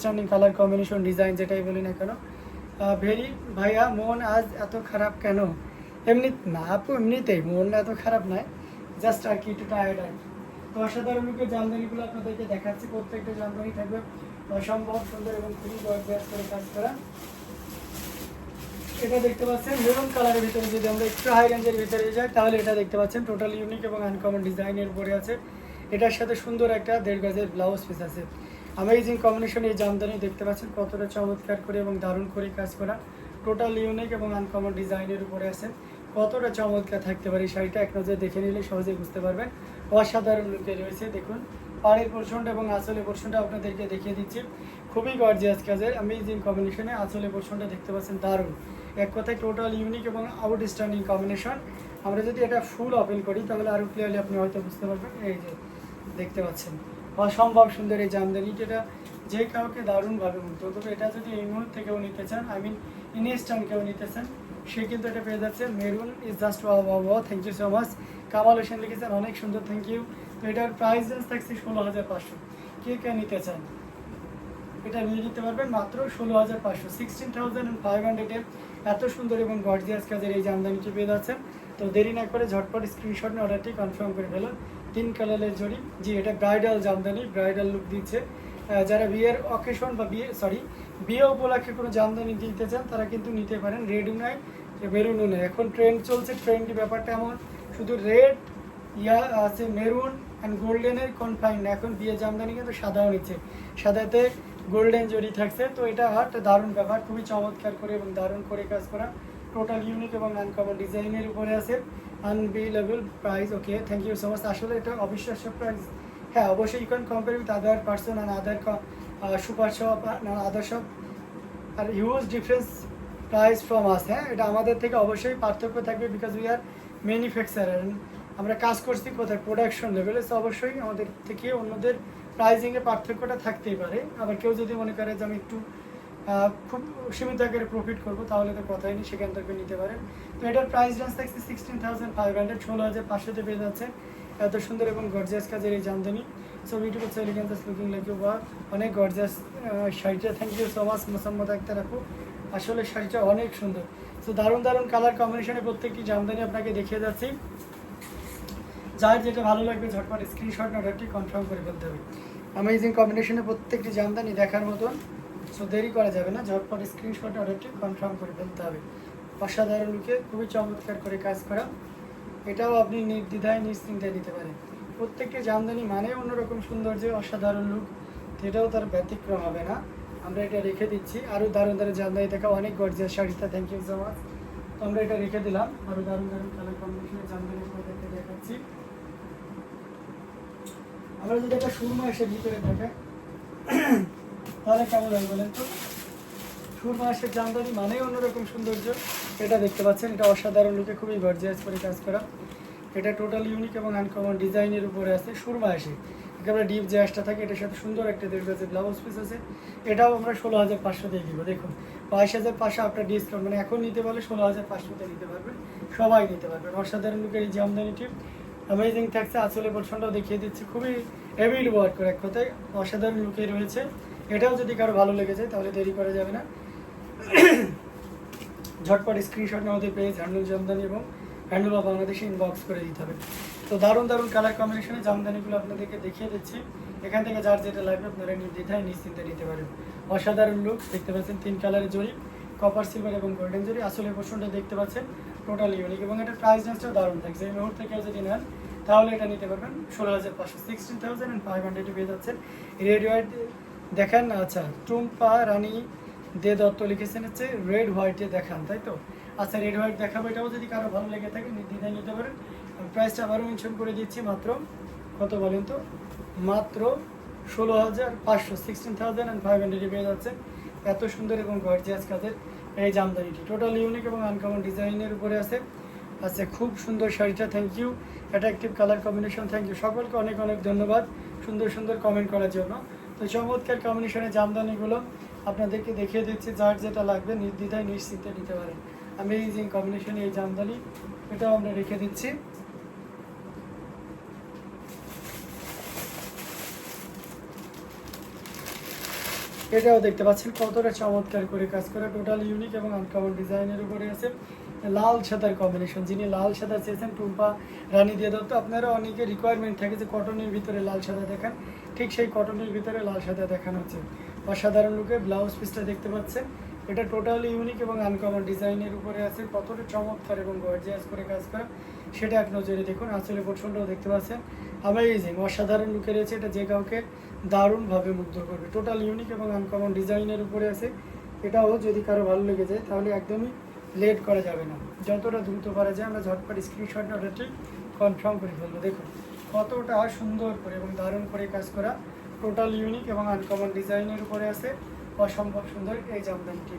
Outstanding colour combination design যেটাই বলি না কেন ভেরি ভাইয়া, মন আজ এত খারাপ কেন? এমনি, না আপু, এমনিতেই মন এত খারাপ নয় জাস্ট আর কি একটু টায়ার্ড আর। তো অসাধারণ লোকের জামদানিগুলো আপনাদেরকে দেখাচ্ছি, প্রত্যেকটা জামদানি থাকবে অসম্ভব সুন্দর এবং খুবই গর্বিয়াস করে কাজ করা। এটা দেখতে পাচ্ছেন মেরুন কালারের ভিতরে যদি আমরা একটু হাই রেঞ্জের ভিতরে যাই, তাহলে এটা দেখতে পাচ্ছেন টোটাল ইউনিক এবং আনকমন ডিজাইনের উপরে আছে। এটার সাথে সুন্দর একটা দেড় গাজের ব্লাউজ পিস আছে। অ্যামেজিং কম্বিনেশন এই জামদানি দেখতে পাচ্ছেন, কতটা চমৎকার করে এবং দারুণ করে কাজ করা। টোটাল ইউনিক এবং আনকমন ডিজাইনের উপরে আছে। কতটা চমৎকার থাকতে পারে শাড়িটা, এক নজরে দেখে নিলে সহজেই বুঝতে পারবেন। অসাধারণ লুকে রয়েছে, দেখুন। পাড়ের পোর্শনটা এবং আঁচলের পোর্শনটা আপনাদেরকে দেখিয়ে দিচ্ছি। খুবই গর্জিয়াস কাজের অ্যামেজিং কম্বিনেশনে আঁচলের পোর্শনটা দেখতে পাচ্ছেন, দারুণ। এক কথায় টোটাল ইউনিক এবং আউটস্ট্যান্ডিং কম্বিনেশন আমরা যদি এটা ফুল ওপেন করি, তাহলে আরও ক্লিয়ারলি আপনি হয়তো বুঝতে পারবেন। এই যে দেখতে পাচ্ছেন। অসম্ভব সুন্দর এই জামদানি। যেটা যে কাউকে দারুণভাবে মুগ্ধ তবে এটা যদি এই মুহূর্তে কেউ নিতে চান আই মিন ইনস্ট্যান্ট কেউ নিতে চান, সে কিন্তু এটা পেয়ে যাচ্ছে। Maroon is just thank you so much Kamal Hossain লিখেছেন, অনেক সুন্দর থ্যাংক ইউ তো এটার প্রাইস রেঞ্জ থাকছে ষোলো হাজার পাঁচশো। কে কে নিতে চান? এটা নিয়ে নিতে পারবেন মাত্র ষোলো হাজার পাঁচশো। সিক্সটিন থাউজেন্ড ফাইভ হান্ড্রেডের এত সুন্দর এবং গর্জিয়াস কাজের এই জামদানিটি পেয়ে যাচ্ছেন। তো দেরি না করে ঝটপট স্ক্রিনশট নিয়ে অর্ডারটি কনফার্ম করে ফেলুন। তিন কালারের জড়ি। জি, এটা ব্রাইডাল জামদানি, ব্রাইডাল লুক দিচ্ছে। যারা বিয়ের অকেশন বা বিয়ে সরি বিয়ে উপলক্ষে কোনো জামদানি দিতে চান, তারা কিন্তু নিতে পারেন রেডও নয় মেরুনও নেই। এখন ট্রেন্ড চলছে ট্রেন্ডি ব্যাপারটা এমন, শুধু রেড ইয়া আছে মেরুন অ্যান্ড গোল্ডেনের কনফাইন এখন বিয়ে জামদানি কিন্তু সাদাও নিচ্ছে। সাদাতে গোল্ডেন জড়ি থাকছে, তো এটা একটা দারুণ ব্যাপার, খুবই চমৎকার করে এবং দারুণ করে কাজ করা। টোটাল ইউনিক এবং আনকমন ডিজাইনের উপরে আছে। Unbelievable price okay thank you so much আসলে এটা অবিশ্বাস্য প্রাইস হ্যাঁ অবশ্যই you can compare with other person and other super shop other shop R huge difference price from us হ্যাঁ এটা আমাদের থেকে অবশ্যই পার্থক্য থাকবে বিকজ উই আর ম্যানুফ্যাকচারার আমরা কাজ করছি কোথায়? প্রোডাকশন লেভেলে তো অবশ্যই আমাদের থেকে অন্যদের প্রাইজিংয়ে পার্থক্যটা থাকতেই পারে। আবার কেউ যদি মনে করে যে আমি একটু খুব সীমিত আকারে প্রফিট করব, তাহলে তো কথাই নেই, সেখান থেকে নিতে পারেন। তো এটার প্রাইস রেঞ্জ থাকছে সিক্সটিন থাউজেন্ড ফাইভ হান্ড্রেড ষোলো হাজার পাঁচশোতে পেয়ে যাচ্ছে। এত সুন্দর এবং গর্জিয়াস কাজের এই jamdani. So beautiful elegance looking like you বা অনেক গর্জিয়াস শাড়িটা। Thank you so much Mosammad Akter রাখো আসলে শাড়িটা অনেক সুন্দর। সো দারুণ দারুণ কালার কম্বিনেশনে প্রত্যেকটি জামদানি আপনাকে দেখিয়ে যাচ্ছি। যার যেটা ভালো লাগবে, ঝটপট স্ক্রিনশট অর্ডারটি কনফার্ম করে ফেলতে হবে। অ্যামেজিং কম্বিনেশনে প্রত্যেকটি জামদানি দেখার মতন। সো দেরি করা যাবে না, ঝটপট স্ক্রিনশট অর্ডারটি কনফার্ম করে ফেলতে হবে। অসাধারণ লুকে খুবই চমৎকার করে কাজ করা। এটাও আপনি নির্দ্বিধায় নিশ্চিন্তায় নিতে পারেন। প্রত্যেকটি জামদানি মানে অন্যরকম সৌন্দর্য অসাধারণ লুক সেটাও তার ব্যতিক্রম হবে না। আমরা এটা রেখে দিচ্ছি। আরও দারুণ দারুণ জামদানি দেখা। অনেক গর্জিয়াস শাড়িটা থ্যাংক ইউ সো মাচ তো আমরা এটা রেখে দিলাম। আরও দারুণ দারুণ কালার কম্বিনেশনের জামদানি আপনাদেরকে দেখাচ্ছি। আমরা যদি একটা সুরমা এসে ভিতরে থাকে তাহলে কেমন হয় বলেন তো? সুরমা এসে জামদানি মানেই অন্যরকম সৌন্দর্য। এটা দেখতে পাচ্ছেন, এটা অসাধারণ লুকে খুবই গর্জিয়াস করে কাজ করা। এটা টোটাল ইউনিক এবং আনকমন ডিজাইনের উপরে আছে সুরমা এসে একেবারে ডিপ যে থাকে, এটার সাথে সুন্দর একটা দেড় গেছে ব্লাউজ পিস আছে। এটাও আমরা ষোলো হাজার পাঁচশো দিয়ে দিব, দেখুন। বাইশ হাজার পাঁচশো আপনার ডিসকাউন্ট মানে এখন নিতে পারলে ষোলো হাজার পাঁচশোতে নিতে পারবেন। সবাই নিতে পারবেন। অসাধারণ লুকের এই জামদানিটি অ্যামেজিং থাকছে আঁচলে পোর্শনটাও দেখিয়ে দিচ্ছি। খুবই হেভি ওয়ার্ক করে এক কথায় অসাধারণ লুকে রয়েছে। এটাও যদি কারও ভালো লেগে যায়, তাহলে দেরি করা যাবে না। ঝটপট স্ক্রিনশট আমাদের পেজ হ্যান্ডেল জামদানি এবং হ্যান্ডেল বা বাংলাদেশে ইনবক্স করে দিতে হবে। তো দারুণ দারুণ কালার কম্বিনেশনে জামদানিগুলো আপনাদেরকে দেখিয়ে দিচ্ছি। এখান থেকে যার যেটা লাগবে আপনারা নির্দ্বিধায় নিশ্চিন্তে নিতে পারেন। অসাধারণ লুক দেখতে পাচ্ছেন তিন কালারের জড়ি কপার সিলভার এবং গোল্ডেন জড়ি আসলে পোর্শনটা দেখতে পাচ্ছেন টোটাল ইউনিক এবং এটা প্রাইস রেঞ্জটাও দারুণ থাকছে। এই মুহূর্তে কেউ যদি নেন, তাহলে এটা নিতে পারবেন ষোলো হাজার পাঁচশো সিক্সটিন থাউজেন্ড অ্যান্ড ফাইভ হান্ড্রেডে পেয়ে যাচ্ছেন। রেড হোয়াইট দেখেন আচ্ছা টুম্পা, রানী, দে দত্ত লিখেছেন হচ্ছে রেড হোয়াইটে দেখান, তাই তো? আচ্ছা রেড হোয়াইট দেখাবো, এটাও যদি কারও ভালো লেগে থাকে নির্দ্বিধায় নিতে পারেন। প্রাইসটা আবারও মেনশন করে দিচ্ছি মাত্র, কত বলেন তো? মাত্র ষোলো হাজার পাঁচশো সিক্সটিন থাউজেন্ড অ্যান্ড ফাইভ হান্ড্রেডে পেয়ে যাচ্ছে এত সুন্দর এবং গর্জিয়াস কাজের এই জামদানিটি। টোটাল ইউনিক এবং আনকমন ডিজাইনের উপরে আছে। আচ্ছা খুব সুন্দর শাড়িটা thank you attractive colour combination thank you সকলকে অনেক অনেক ধন্যবাদ। সুন্দর সুন্দর কমেন্ট করার জন্য। তো চমৎকার কম্বিনেশনের জামদানিগুলো আপনাদেরকে দেখিয়ে দিচ্ছি, যার যেটা লাগবে নির্দ্বিধায় নিশ্চিন্তে নিতে পারেন। অ্যামেজিং কম্বিনেশনে এই জামদানি, এটাও আমরা রেখে দিচ্ছি। এটাও দেখতে পাচ্ছেন কতটা চমৎকার করে কাজ করা টোটাল ইউনিক এবং আনকমন ডিজাইনের উপরে আছে। লাল সাদার কম্বিনেশন যিনি লাল সাদা চেয়েছেন, টুম্পা, রানী দিয়ে দাও তো আপনারা অনেকে রিকোয়ারমেন্ট থাকে যে কটনের ভিতরে লাল সাদা দেখান। ঠিক সেই কটনের ভিতরে লাল সাদা দেখানো হচ্ছে। অসাধারণ লুকে ব্লাউজ পিসটা দেখতে পাচ্ছেন। এটা টোটালি ইউনিক এবং আনকমন ডিজাইনের উপরে আছে। কতটা চমৎকার এবং গর্জিয়াস করে কাজ করা। সেটা এক নজরে দেখুন। আসলে পোর্শনটাও দেখতে পাচ্ছেন। অ্যামেজিং অসাধারণ লুকে রয়েছে। এটা যে কাউকে দারুণভাবে মুগ্ধ করবে। টোটাল ইউনিক এবং আনকমন ডিজাইনের উপরে আছে। এটাও যদি কারও ভালো লেগে যায়, তাহলে একদমই লেট করা যাবে না। যতটা দ্রুত করা যায়, আমরা ঝটপট স্ক্রিনশট অর্ডারটি কনফার্ম করে ফেলব। দেখুন, কতটা সুন্দর করে এবং দারুণ করে কাজ করা টোটাল ইউনিক এবং আনকমন ডিজাইনের উপরে আছে। অসম্ভব সুন্দর এই জামদানিটি।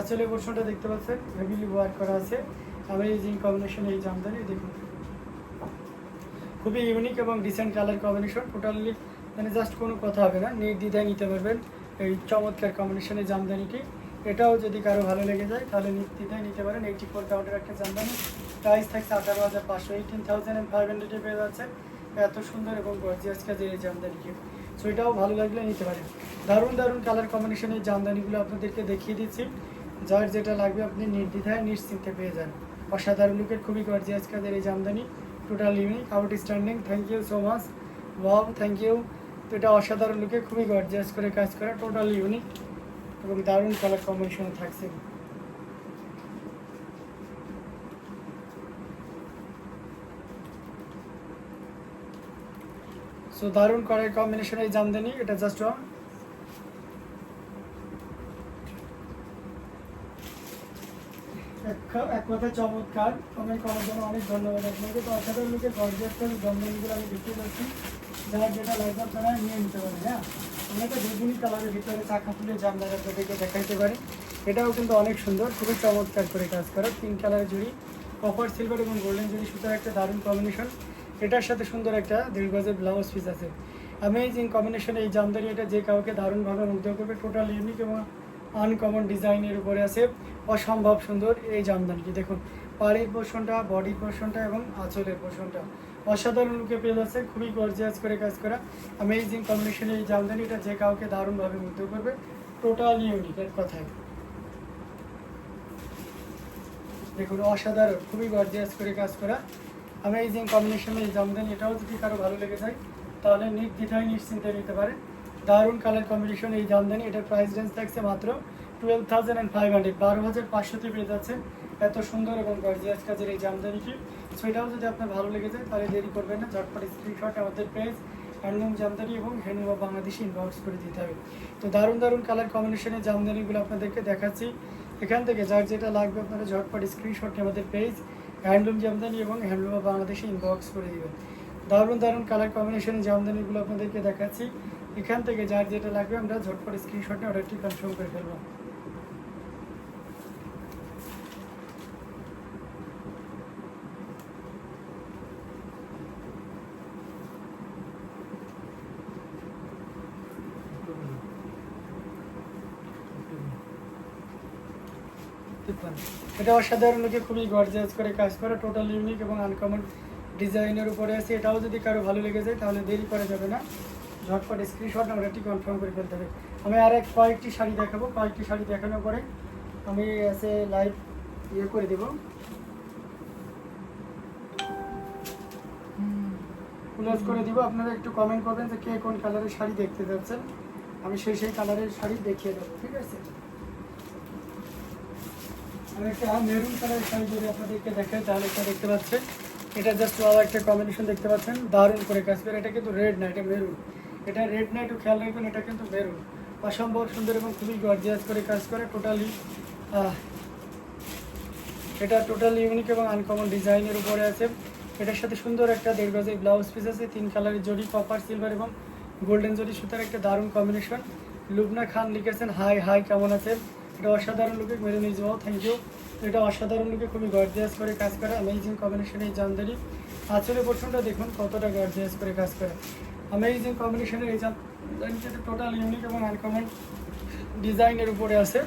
আসলে পোর্শনটা দেখতে পাচ্ছেন হেভিলি ওয়ার্ক করা আছে। অ্যামেজিং কম্বিনেশন এই জামদানি, দেখুন। খুবই ইউনিক এবং ডিসেন্ট কালার কম্বিনেশন টোটালি মানে জাস্ট কোনো কথা হবে না। নির্দ্বিধায় নিতে পারবেন এই চমৎকার কম্বিনেশনের জামদানিটি। এটাও যদি কারও ভালো লেগে যায়, তাহলে নির্দ্বিধায় নিতে পারেন। এইটি ফোর কাউন্টের একটা জামদানি। প্রাইস থাকছে আঠারো হাজার পাঁচশো এইটিন থাউজেন্ড অ্যান্ড ফাইভ হান্ড্রেডে পেয়ে যাচ্ছে এত সুন্দর এবং গর্জিয়াস কাজের এই জামদানিকে সো এটাও ভালো লাগলে নিতে পারেন। দারুণ দারুণ কালার কম্বিনেশনের জামদানিগুলো আপনাদেরকে দেখিয়ে দিচ্ছি। যার যেটা লাগবে আপনি নির্দ্বিধায়, নিশ্চিন্তে পেয়ে যান। অসাধারণ লুকের, খুবই গর্জিয়াস কাজের এই jamdani. Total unique outstanding thank you so much wow thank you তো এটা অসাধারণ লুকে খুবই গর্জিয়াস করে কাজ করা। টোটাল ইউনিক এবং দারুণ কালার কম্বিনেশনে থাকছে। সো দারুণ কালার কম্বিনেশন এই জামদানি, এটা জাস্ট এক কথায় চমৎকার। কমেন্ট করার জন্য অনেক ধন্যবাদ আপনাকে। তো অসাধারণ লোকের গর্জিয়াস করে জামদানিগুলো আমি দেখতে পাচ্ছি যারা যেটা লাগবে আপনারা নিয়ে নিতে পারেন হ্যাঁ? তো বেগুনি কালারের ভিতরে চাকা জামদানি আপনাদেরকে দেখাইতে পারি। এটাও কিন্তু অনেক সুন্দর, খুবই চমৎকার করে কাজ করা। পিঙ্ক কালারের জুড়ি কপার সিলভার এবং গোল্ডেন জুড়ি সুতার একটা দারুণ কম্বিনেশন এটার সাথে সুন্দর একটা দেড় ব্লাউজ পিস আছে। অ্যামেজিং কম্বিনেশন এই জামদানি এটা যে কাউকে দারুণভাবে মুগ্ধ করবে টোটাল ইউনিক এবং আনকমন ডিজাইনের উপরে আছে। অসম্ভব সুন্দর এই জামদানিটি। দেখুন, পাড়ির পোর্শনটা বডির পোর্শনটা এবং আঁচলের পোর্শনটা অসাধারণ লুকে পেয়ে যাচ্ছে খুবই গর্জিয়াস করে কাজ করা। অ্যামেজিং কম্বিনেশনে এই জামদানি এটা যে কাউকে দারুণভাবে মুগ্ধ করবে। টোটাল ইউনিক এক কথায়। দেখুন, অসাধারণ, খুবই গর্জিয়াস করে কাজ করা। অ্যামেজিং কম্বিনেশনে এই জামদানি, এটাও যদি কারও ভালো লেগে যায়, তাহলে নির্দ্বিধায় নিশ্চিন্তে নিতে পারে দারুণ কালার কম্বিনেশন এই জামদানি, এটার প্রাইস রেঞ্জ থাকছে মাত্র twelve thousand and five hundred বারো হাজার পাঁচশোতে পেয়ে যাচ্ছে এত সুন্দর এবং গর্জিয়াস কাজের এই জামদানিটি সো এটাও যদি আপনার ভালো লেগে যায়, তাহলে দেরি করবেন না। ঝটপট স্ক্রিনশট আমাদের পেজ হ্যান্ডলুম জামদানি এবং হ্যান্ডলুম বাংলাদেশি ইনবক্স করে দিতে হবে। তো দারুণ দারুণ কালার কম্বিনেশনের জামদানিগুলো আপনাদেরকে দেখাচ্ছি। এখান থেকে যার যেটা লাগবে আপনারা ঝটপট স্ক্রিনশট আমাদের পেজ হ্যান্ডলুম জামদানি এবং হ্যান্ডলুম বাংলাদেশে ইনবক্স করে দেবেন। দারুণ দারুণ কালার কম্বিনেশনের জামদানিগুলো আপনাদেরকে দেখাচ্ছি। এখান থেকে যার যেটা লাগবে আমরা ঝটপট স্ক্রিনশটে অর্ডারটি কনফার্ম করে ফেলব। এটা অসাধারণ লোকে খুবই গর্জিয়াস করে কাজ করে টোটাল ইউনিক এবং আনকমন ডিজাইনের উপরে আছে। এটাও যদি কারও ভালো লেগে যায়, তাহলে দেরি করা যাবে না। ঝটপট স্ক্রিনশট অর্ডারটি কনফার্ম করে ফেলতে হবে। আমি আর এক কয়েকটি শাড়ি দেখাবো। কয়েকটি শাড়ি দেখানোর পরে আমি এসে লাইভ ইয়ে করে দেবো। ক্লোজ করে দিব। আপনারা একটু কমেন্ট করবেন যে কে কোন কালারের শাড়ি দেখতে যাচ্ছেন। আমি সেই সেই কালারের শাড়ি দেখিয়ে দেবো। ঠিক আছে? একটা মেরুন কালারের শাড়ি যদি আপনাদেরকে দেখাই তাহলে এটা দেখতে পাচ্ছেন। এটা জাস্ট আবার একটা কম্বিনেশন দেখতে পাচ্ছেন করে কাজ করে। এটা কিন্তু রেড মেরুন। এটা রেড একটু খেয়াল এটা কিন্তু মেরুন। অসম্ভব সুন্দর এবং খুবই করে কাজ করে টোটালি এটা টোটাল ইউনিক এবং আনকমন ডিজাইনের উপরে আছে। এটার সাথে সুন্দর একটা দেড় গজের ব্লাউজ পিস আছে, তিন কালারের জড়ি কপার সিলভার এবং গোল্ডেন জড়ি, সুতার একটা দারুণ কম্বিনেশন লুবনা খান লিখেছেন, হাই হাই, কেমন আছে এটা অসাধারণ লুকে মেরে নিয়ে যাওয়া থ্যাংক ইউ এটা অসাধারণ লুকে খুবই গর্জিয়াস করে কাজ করে। অ্যামেজিং কম্বিনেশন এই জামদানি। আঁচলের পোর্শনটা দেখুন, কতটা গর্জিয়াস করে কাজ করে। অ্যামেজিং কম্বিনেশনের এই জামদানিটা টোটাল ইউনিক এবং আনকমন ডিজাইনের উপরে আছে।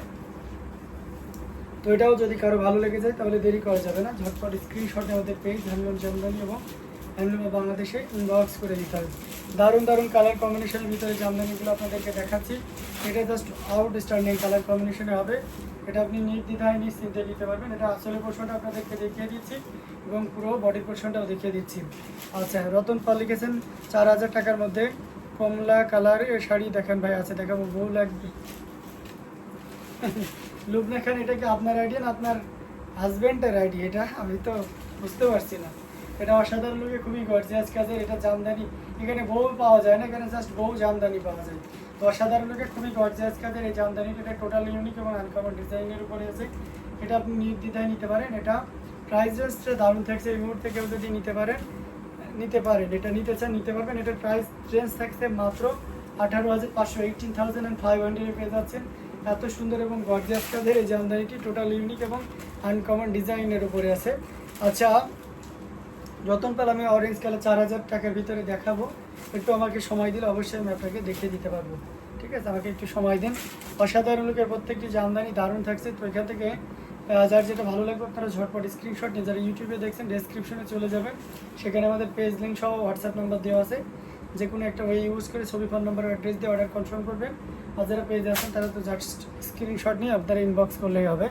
তো এটাও যদি কারও ভালো লেগে যায়, তাহলে দেরি করা যাবে না। ঝটপট স্ক্রিনশট আমাদের পেজ হ্যান্ডলুম জামদানি এবং হ্যান্ডলুম বাংলাদেশে ইনবক্স করে দিতে হবে। দারুণ দারুণ কালার কম্বিনেশনের ভিতরে জামদানিগুলো আপনাদেরকে দেখাচ্ছি। এটা জাস্ট আউটস্ট্যান্ডিং কালার কম্বিনেশনে হবে। এটা আপনি নির্দ্বিধায় নিশ্চিন্তে নিতে পারবেন। এটা আসলে পোর্শনটা আপনাদেরকে দেখিয়ে দিচ্ছি এবং পুরো বডি পোর্শনটাও দেখিয়ে দিচ্ছি। আচ্ছা রতন পাল লিখেছেন, চার হাজার টাকার মধ্যে কমলা কালারের শাড়ি দেখেন ভাই আছে দেখাবো, বউ লাগবে। লুবনা খান, এটা কি আপনার আইডিয়া না আপনার হাজব্যান্ডের আইডিয়া এটা আমি তো বুঝতে পারছি না। এটা অসাধারণ লোকে খুবই গর্জিয়াস কাজের, এটা জামদানি। এখানে বউ পাওয়া যায় না, এখানে জাস্ট বউ জামদানি পাওয়া যায়। তো অসাধারণ লোকে খুবই গর্জিয়াস কাজের এই জামদানিটা, এটা টোটাল ইউনিক এবং আনকমন ডিজাইনের উপরে আছে। এটা আপনি নির্দ্বিধায় নিতে পারেন, এটা প্রাইস রেঞ্জটা দারুণ থাকছে, এই মুহূর্তে কেউ যদি নিতে পারেন নিতে পারেন, এটা নিতে চান, নিতে পারবেন। এটার প্রাইস রেঞ্জ থাকছে মাত্র আঠারো হাজার পাঁচশো এইটিন থাউজেন্ড অ্যান্ড ফাইভ হান্ড্রেডে পেয়ে যাচ্ছেন। এত সুন্দর এবং গর্জিয়াস কাজের এই জামদানিটি টোটাল ইউনিক এবং আনকমন ডিজাইনের উপরে আছে। আচ্ছা যতন পাল, আমি অরেঞ্জ কালার চার হাজার টাকার ভিতরে দেখাবো। একটু আমাকে সময় দিলে অবশ্যই আমি আপনাকে দেখিয়ে দিতে পারব। ঠিক আছে? আমাকে একটু সময় দিন। অসাধারণ লোকের প্রত্যেকটি জামদানি দারুণ থাকছে। তো এখান থেকে যার যেটা ভালো লাগবে আপনারা ঝটপট স্ক্রিনশট নিয়ে যারা ইউটিউবে দেখছেন ডেসক্রিপশনে চলে যাবেন। সেখানে আমাদের পেজ লিঙ্ক সহ হোয়াটসঅ্যাপ নাম্বার দেওয়া আছে। যে কোনো একটা ওয়ে ইউজ করে ছবি ফোন নাম্বার অ্যাড্রেস দিয়ে অর্ডার কনফার্ম করবেন। আর যারা পেজে আছেন, তারা তো জাস্ট স্ক্রিনশট নিয়ে আপনারা ইনবক্স করলেই হবে।